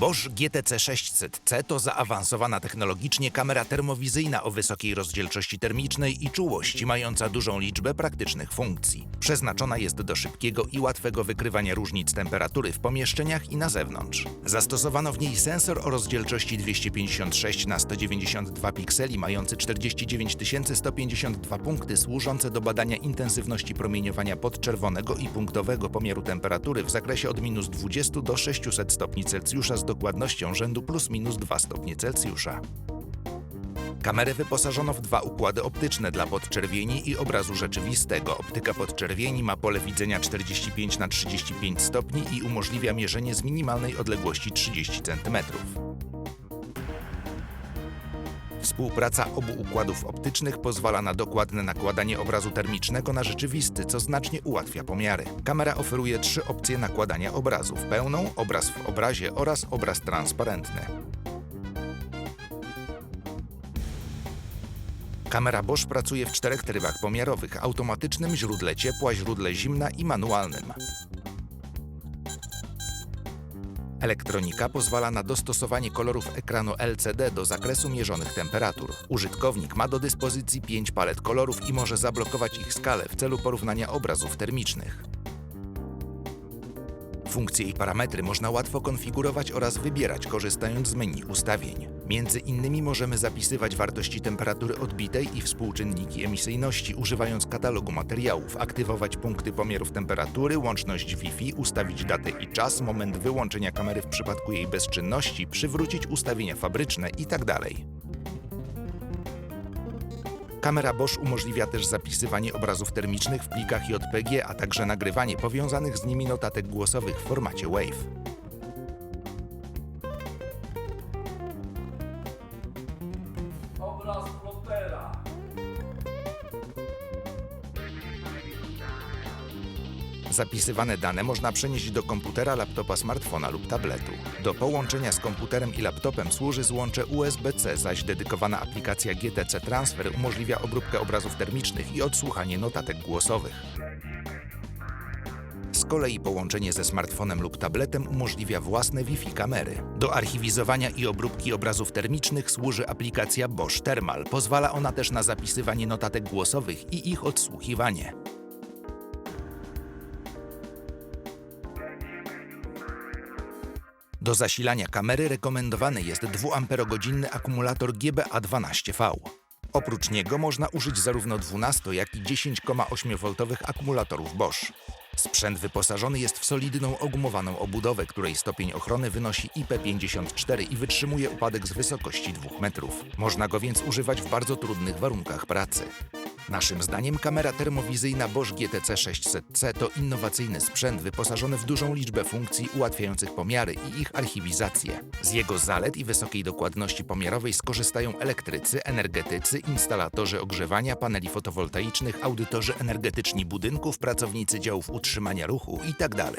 Bosch GTC 600C to zaawansowana technologicznie kamera termowizyjna o wysokiej rozdzielczości termicznej i czułości, mająca dużą liczbę praktycznych funkcji. Przeznaczona jest do szybkiego i łatwego wykrywania różnic temperatury w pomieszczeniach i na zewnątrz. Zastosowano w niej sensor o rozdzielczości 256 na 192 pikseli, mający 49 152 punkty, służące do badania intensywności promieniowania podczerwonego i punktowego pomiaru temperatury w zakresie od minus 20 do 600 stopni Celsjusza z dokładnością rzędu plus minus 2 stopnie Celsjusza. Kamerę wyposażono w dwa układy optyczne dla podczerwieni i obrazu rzeczywistego. Optyka podczerwieni ma pole widzenia 45 na 35 stopni i umożliwia mierzenie z minimalnej odległości 30 cm. Współpraca obu układów optycznych pozwala na dokładne nakładanie obrazu termicznego na rzeczywisty, co znacznie ułatwia pomiary. Kamera oferuje trzy opcje nakładania obrazów: pełną, obraz w obrazie oraz obraz transparentny. Kamera Bosch pracuje w czterech trybach pomiarowych: automatycznym, źródle ciepła, źródle zimna i manualnym. Elektronika pozwala na dostosowanie kolorów ekranu LCD do zakresu mierzonych temperatur. Użytkownik ma do dyspozycji 5 palet kolorów i może zablokować ich skalę w celu porównania obrazów termicznych. Funkcje i parametry można łatwo konfigurować oraz wybierać korzystając z menu ustawień. Między innymi możemy zapisywać wartości temperatury odbitej i współczynniki emisyjności używając katalogu materiałów, aktywować punkty pomiarów temperatury, łączność Wi-Fi, ustawić datę i czas, moment wyłączenia kamery w przypadku jej bezczynności, przywrócić ustawienia fabryczne itd. Kamera Bosch umożliwia też zapisywanie obrazów termicznych w plikach JPG, a także nagrywanie powiązanych z nimi notatek głosowych w formacie WAV. Zapisywane dane można przenieść do komputera, laptopa, smartfona lub tabletu. Do połączenia z komputerem i laptopem służy złącze USB-C, zaś dedykowana aplikacja GTC Transfer umożliwia obróbkę obrazów termicznych i odsłuchanie notatek głosowych. Z kolei połączenie ze smartfonem lub tabletem umożliwia własne Wi-Fi kamery. Do archiwizowania i obróbki obrazów termicznych służy aplikacja Bosch Thermal. Pozwala ona też na zapisywanie notatek głosowych i ich odsłuchiwanie. Do zasilania kamery rekomendowany jest 2-amperogodzinny akumulator GBA12V. Oprócz niego można użyć zarówno 12, jak i 10,8V akumulatorów Bosch. Sprzęt wyposażony jest w solidną ogumowaną obudowę, której stopień ochrony wynosi IP54 i wytrzymuje upadek z wysokości 2 metrów. Można go więc używać w bardzo trudnych warunkach pracy. Naszym zdaniem kamera termowizyjna Bosch GTC 600C to innowacyjny sprzęt wyposażony w dużą liczbę funkcji ułatwiających pomiary i ich archiwizację. Z jego zalet i wysokiej dokładności pomiarowej skorzystają elektrycy, energetycy, instalatorzy ogrzewania, paneli fotowoltaicznych, audytorzy energetyczni budynków, pracownicy działów utrzymania ruchu itd.